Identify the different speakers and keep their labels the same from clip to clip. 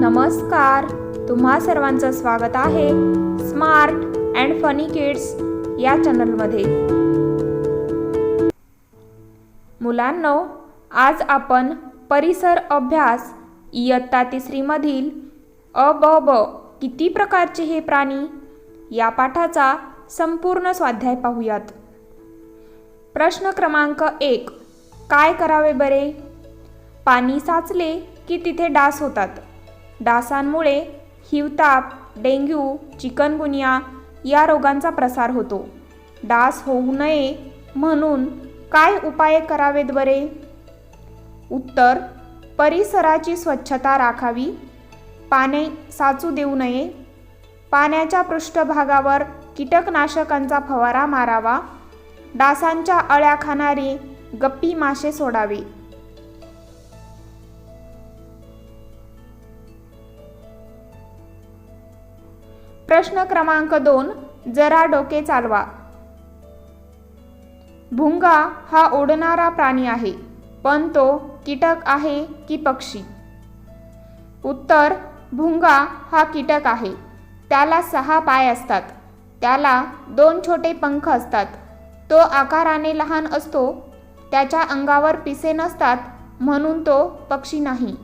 Speaker 1: नमस्कार. तुम्हा सर्वांचं स्वागत आहे. स्मार्ट अँड फनी किड्स या चॅनलमध्ये. मुलांनो आज आपण परिसर अभ्यास इयत्ता तिसरीमधील अ ब ब किती प्रकारचे हे प्राणी या पाठाचा संपूर्ण स्वाध्याय पाहूयात. प्रश्न क्रमांक एक काय करावे बरे? पाणी साचले की तिथे डास होतात? डासांमुळे हिवताप डेंग्यू चिकनगुनिया या रोगांचा प्रसार होतो. डास होऊ नये म्हणून काय उपाय करावेत बरे? उत्तर परिसराची स्वच्छता राखावी. पाणी साचू देऊ नये. पाण्याच्या पृष्ठभागावर कीटकनाशकांचा फवारा मारावा. डासांच्या अळ्या खाणारे गप्पी मासे सोडावे. प्रश्न क्रमांक दोन जरा डोके चालवा. भुंगा हा ओढणारा प्राणी आहे पण तो कीटक आहे की पक्षी? उत्तर भुंगा हा कीटक आहे. त्याला सहा पाय असतात. त्याला दोन छोटे पंख असतात. तो आकाराने लहान असतो. त्याच्या अंगावर पिसे नसतात म्हणून तो पक्षी नाही.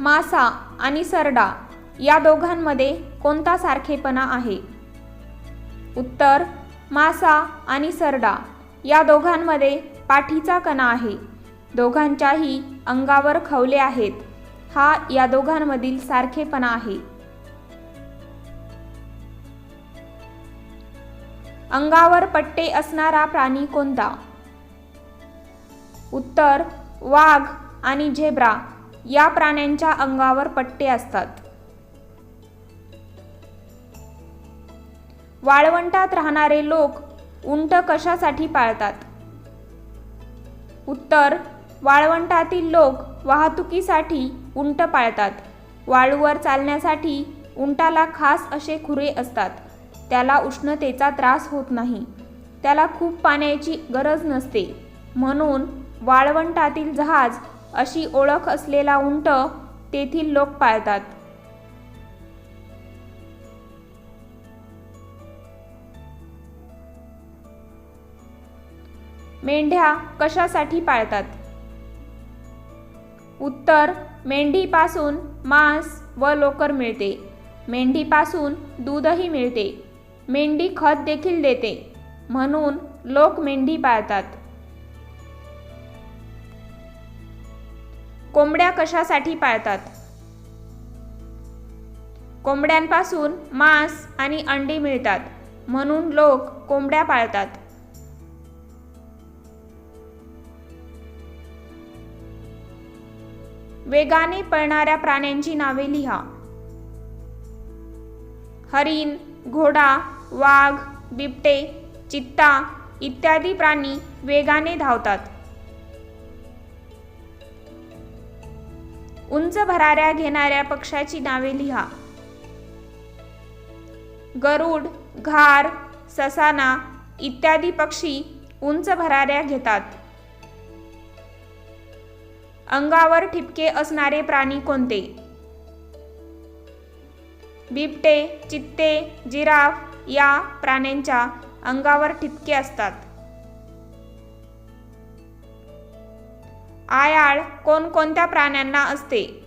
Speaker 1: मासा आणि सरडा या दोघांमध्ये कोणता सारखेपणा आहे? उत्तर मासा आणि सरडा या दोघांमध्ये पाठीचा कणा आहे. दोघांच्याही अंगावर खवले आहेत. हा या दोघांमधील सारखेपणा आहे. अंगावर पट्टे असणारा प्राणी कोणता? उत्तर वाघ आणि झेब्रा या प्राण्यांच्या अंगावर पट्टे असतात. वाळवंटात राहणारे लोक उंट कशासाठी पाळतात? उत्तर वाळवंटातील लोक वाहतुकीसाठी उंट पाळतात. वाळूवर चालण्यासाठी उंटाला खास असे खुरे असतात. त्याला उष्णतेचा त्रास होत नाही. त्याला खूप पाण्याची गरज नसते. म्हणून वाळवंटातील जहाज अशी ओळख असलेला उंट तेथील लोक पाळतात. मेंढ्या कशासाठी पाळतात? उत्तर मेंढीपासून मांस व लोकर मिळते. मेंढीपासून दूधही मिळते. मेंढी खत देखील देते. म्हणून लोक मेंढी पाळतात. कोंबड्या कशासाठी पाळतात? कोंबड्यांपासून मांस आणि अंडी मिळतात म्हणून लोक कोंबड्या पाळतात. वेगाने पळणाऱ्या प्राण्यांची नावे लिहा. हरिण घोडा वाघ बिबटे चित्ता इत्यादी प्राणी वेगाने धावतात. उंच भराऱ्या घेणाऱ्या पक्षाची नावे लिहा. गरुड घार ससाना इत्यादी पक्षी उंच भराऱ्या घेतात. अंगावर ठिपके असणारे प्राणी कोणते? बिबटे चित्ते जिराफ या प्राण्यांच्या अंगावर ठिपके असतात. आयाळ कोणकोणत्या प्राण्यांना असते?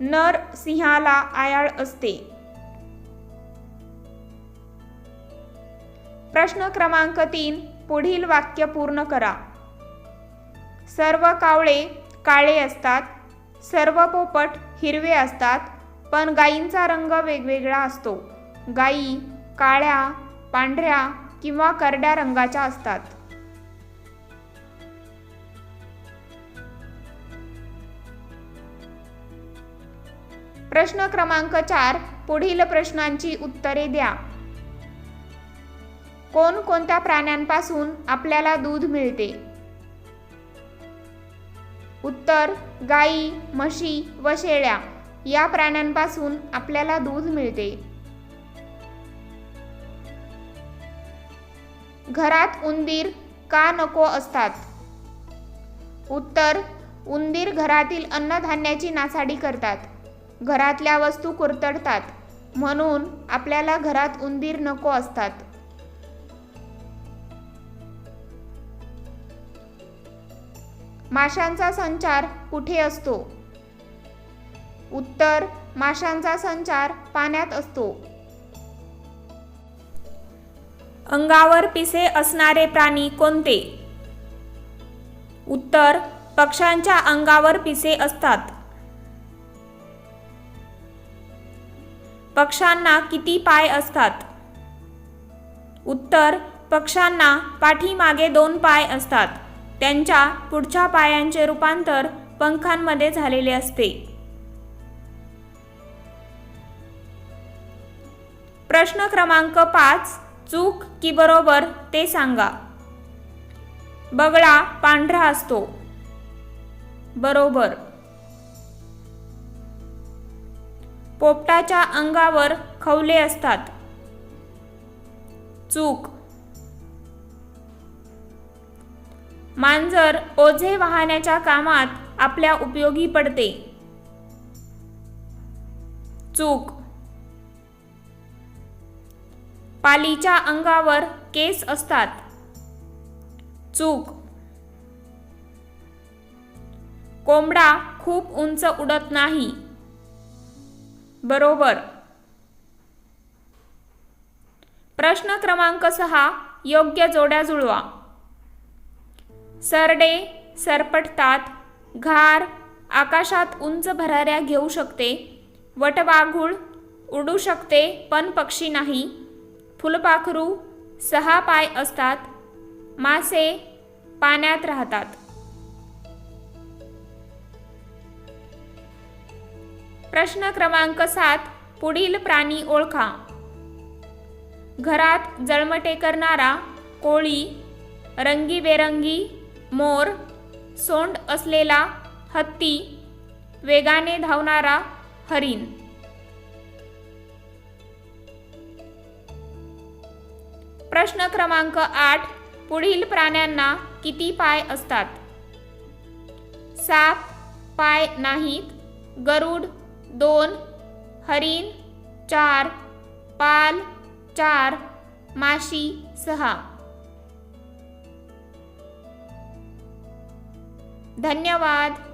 Speaker 1: नर सिंहाला आयाळ असते. प्रश्न क्रमांक तीन पुढील वाक्य पूर्ण करा. सर्व कावळे काळे असतात सर्व पोपट हिरवे असतात पण गायींचा रंग वेगवेगळा असतो. गायी काळ्या पांढऱ्या किंवा करड्या रंगाच्या असतात. प्रश्न क्रमांक चार पुढील प्रश्नांची उत्तरे द्या. कोणकोणत्या प्राण्यांपासून आपल्याला दूध मिळते? उत्तर गाई म्हशी व शेळ्या या प्राण्यांपासून आपल्याला दूध मिळते. घरात उंदीर का नको असतात? उत्तर उंदीर घरातील अन्नधान्याची नासाडी करतात. घरातल्या वस्तू कुरतडतात. म्हणून आपल्याला घरात उंदीर नको असतात. माशांचा संचार कुठे असतो? उत्तर माशांचा संचार पाण्यात असतो. अंगावर पिसे असणारे प्राणी कोणते? उत्तर पक्ष्यांच्या अंगावर पिसे असतात. पक्ष्यांना किती पाय असतात? उत्तर पक्ष्यांना पाठीमागे दोन पाय असतात. त्यांच्या पुढच्या पायांचे रूपांतर पंखांमध्ये झालेले असते. प्रश्न क्रमांक पाच चूक की बरोबर ते सांगा. बगळा पांढरा असतो. बरोबर. पोपटाच्या अंगावर खवले असतात. चूक. मांजर ओझे वाहण्याच्या कामात आपल्या उपयोगी पडते. चूक. पालीच्या अंगावर केस असतात. चूक. कोंबडा खूप उंच उडत नाही. बरोबर. प्रश्न क्रमांक सहा योग्य जोड्या जुळवा. सरडे सरपटतात घार आकाशात उंच भराऱ्या घेऊ शकते वटवाघूळ उडू शकते पण पक्षी नाही फुलपाखरू सहा पाय असतात मासे पाण्यात राहतात. प्रश्न क्रमांक सात पुढील प्राणी ओळखा. घरात जळमटे करणारा कोळी रंगीबेरंगी मोर सोंड असलेला हत्ती वेगाने धावणारा हरिण. प्रश्न क्रमांक आठ पुढील प्राण्यांना किती पाय असतात? साप पाय नाहीत गरुड दोन हरिण चार पाल चार माशी सहा. धन्यवाद.